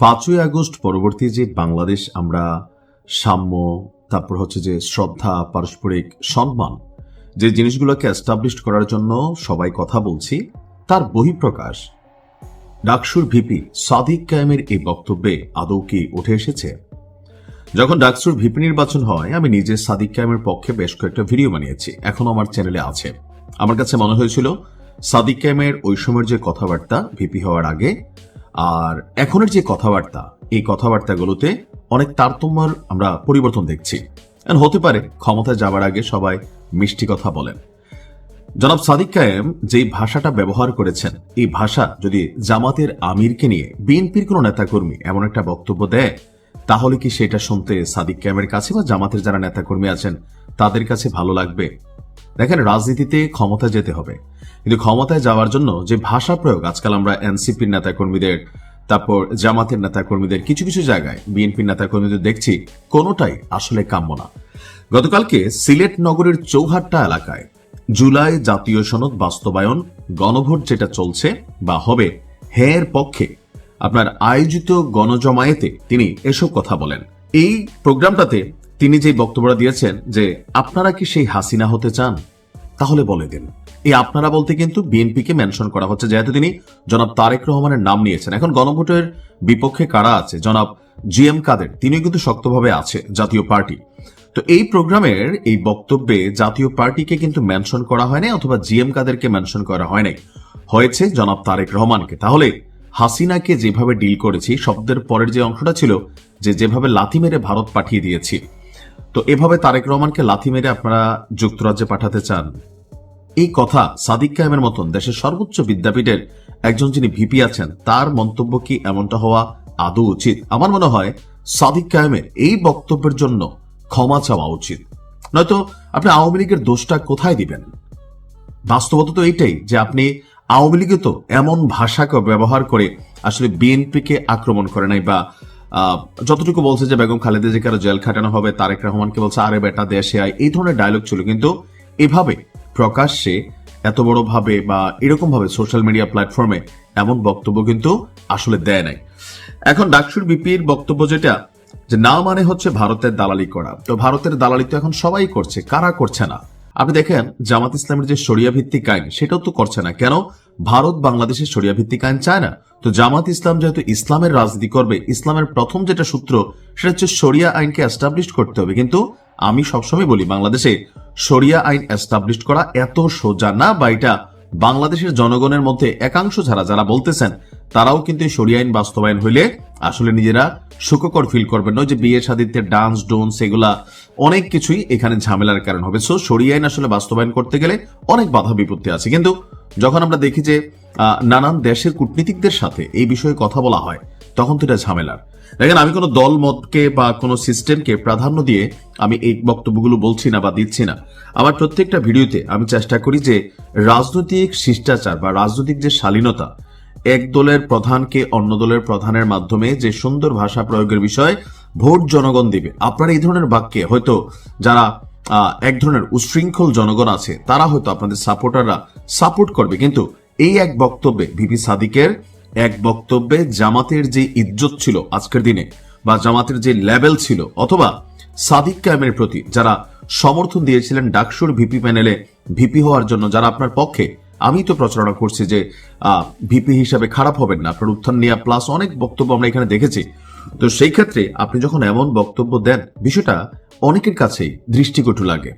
পাঁচই আগস্ট পরবর্তী যে বাংলাদেশ আমরা সাম্য, তারপর হচ্ছে যে শ্রদ্ধা, পারস্পরিক সম্মান, যে জিনিসগুলোকে এস্টাবলিশ করার জন্য সবাই কথা বলছি, তার বহিঃপ্রকাশ। ডাকসুর ভিপি সাদিক কায়েমের এই বক্তব্যে আদৌ কি উঠে এসেছে? যখন ডাকসুর ভিপি নির্বাচন হয়, আমি নিজে সাদিক কায়েমের পক্ষে বেশ কয়েকটা ভিডিও বানিয়েছি এখনও আমার চ্যানেলে আছে। আমার কাছে মনে হয়েছিল, সাদিক কায়েমের ওই সময়ের যে কথাবার্তা ভিপি হওয়ার আগে আর এখনের যে কথাবার্তা, এই কথাবার্তাগুলোতে অনেক তারতম্যর আমরা পরিবর্তন দেখছি। হতে পারে ক্ষমতায় যাবার আগে সবাই মিষ্টি কথা বলেন। জনাব সাদিক কায়েম যেই ভাষাটা ব্যবহার করেছেন, এই ভাষা যদি জামাতের আমিরকে নিয়ে বিএনপির কোনো নেতাকর্মী এমন একটা বক্তব্য দেয়, তাহলে কি সেটা শুনতে সাদিক কায়েমের কাছে বা জামাতের যারা নেতাকর্মী আছেন, তাদের কাছে ভালো লাগবে? দেখেন, রাজনীতিতে ক্ষমতা যেতে হবে। কিন্তু ক্ষমতায় যাওয়ার জন্য যে ভাষা প্রয়োগ, আজকাল আমরা এনসিপির নেতাকর্মীদের, তারপর জামাতের নেতাকর্মীদের, কিছু কিছু জায়গায় বিএনপির নেতাকর্মীদের দেখছি, কোনোটাই আসলে কাম্য না। গতকালকে সিলেট নগরের চৌহাট্টা এলাকায় জুলাই জাতীয় সনদ বাস্তবায়ন, গণভোট যেটা চলছে বা হবে, হের পক্ষে আপনার আয়োজিত গণজমায়েতে তিনি এসব কথা বলেন। এই প্রোগ্রামটাতে তিনি যে বক্তব্যটা দিয়েছেন যে, আপনারা কি সেই হাসিনা হতে চান? তাহলে বলে দিন। এই আপনারা বলতে কিন্তু বিএনপিকে মেনশন করা হচ্ছে, যেহেতু তিনি জনাব তারেক রহমানের নাম নিয়েছেন। এখন গণভোটের বিপক্ষে কারা আছে? জনাব জি এম কাদের? তিনিও কিন্তু শক্তভাবে আছে, জাতীয় পার্টি। তো এই প্রোগ্রামের এই বক্তব্যে জাতীয় পার্টিকে কিন্তু মেনশন করা হয় নাই, অথবা জি এম কাদেরকে মেনশন করা হয় নাই। হয়েছে জনাব তারেক রহমানকে। তাহলে হাসিনাকে যেভাবে ডিল করেছি, শব্দের পরের যে অংশটা ছিল, যে যেভাবে লাথি মেরে ভারত পাঠিয়ে দিয়েছি তো এভাবে তারেক রহমানকে লাথি মেরে আপনারা যুক্তরাজ্যে পাঠাতে চান? এই কথা সাদিক কায়েমের মতন দেশের সর্বোচ্চ বিদ্যাপীঠের একজন যিনি ভিপি আছেন, তার মন্তব্য কি এমনটা হওয়া আদৌ উচিত? আমার মনে হয় সাদিক কায়েমের এই বক্তব্যের জন্য ক্ষমা চাওয়া উচিত। নয়তো আপনি আওয়ামী লীগের দোষটা কোথায় দিবেন? বাস্তবতা তো এইটাই যে আপনি আওয়ামী লীগে তো এমন ভাষাকে ব্যবহার করে আসলে বিএনপিকে আক্রমণ করে নাই বা যতটুকু বলছে যে বেগম খালেদা জিকারও জেল খাটানো হবে, তারেক রহমানকে বলছে, আরে বেটা, দেশে আয় এই ধরনের ডায়লগ ছিল কিন্তু এভাবে প্রকাশ্যে এত বড় ভাবে বা এরকম ভাবে সোশ্যাল মিডিয়া প্ল্যাটফর্মে এমন বক্তব্য কিন্তু আসলে দেয় নাই। এখন ডাকসুর বিপির বক্তব্য যেটা, যে না মানে হচ্ছে ভারতের দালালি করা। তো ভারতের দালালি তো এখন সবাই করছে, কারা করছে না? আপনি দেখেন, জামাত ইসলামের যে শরিয়া ভিত্তিক আইন, সেটাও তো করছে না। কেন? ভারত বাংলাদেশের শরিয়া ভিত্তিক আইন চায় না। তো জামাত ইসলাম যেহেতু ইসলামের রাজনীতি করবে, ইসলামের প্রথম যেটা সূত্র, সেটা হচ্ছে শরিয়া আইনকে এস্টাবলিশ করতে হবে। কিন্তু আমি সবসময় বলি, বাংলাদেশে সরিয়া আইন এস্টাবলিশ করা এত সোজা না বা এটা বাংলাদেশের জনগণের মধ্যে একাংশ যারা যারা বলতেছেন তারাও কিন্তু শরিয়া আইন বাস্তবায়ন হইলে আসলে নিজেরা সুখকর ফিল করবেন না। যে বিয়ে, সাদিত্যের ডান্স ডোন্স এগুলা অনেক কিছুই এখানে ঝামেলার কারণ হবে। সো শরিয়া আইন আসলে বাস্তবায়ন করতে গেলে অনেক বাধা বিপত্তি আছে। কিন্তু যখন আমরা দেখি যে নানান দেশের কূটনীতিকদের সাথে এই বিষয়ে কথা বলা হয়, তখন তো এটা ঝামেলার। দেখেন, আমি কোনো দল, মতকে বা কোনো সিস্টেমকে প্রাধান্য দিয়ে আমি এই বক্তব্যগুলো বলছি না বা দিচ্ছি না। আমার প্রত্যেকটা ভিডিওতে আমি চেষ্টা করি যে রাজনৈতিক শিষ্টাচার বা রাজনৈতিক যে শালীনতা এক দলের প্রধানকে অন্য দলের প্রধানের মাধ্যমে যে সুন্দর ভাষা প্রয়োগের বিষয় ভোট জনগণ দিবে। আপনার এই ধরনের বাক্যে হয়তো যারা এক ধরনের উশৃঙ্খল জনগণ আছে, তারা হয়তো আপনাদের সাপোর্টাররা সাপোর্ট করবে। কিন্তু এই এক বক্তব্যে ভিপি সাদিকের এক বক্তব্যে জামাতের যে ইজ্জত ছিল আজকের দিনে বা জামাতের যে লেভেল ছিল, অথবা সাদিক কায়েমের প্রতি যারা সমর্থন দিয়েছিলেন ডাকসুর ভিপি প্যানেলে ভিপি হওয়ার জন্য, যারা আপনার পক্ষে আমি তো প্রচারণা করছি যে ভিপি হিসাবে খারাপ হবেন না। আপনার উত্থান নেওয়া প্লাস অনেক বক্তব্য আমরা এখানে দেখেছি। তো সেই ক্ষেত্রে আপনি যখন এমন বক্তব্য দেন, বিষয়টা অনেকের কাছেই দৃষ্টিকটু লাগে।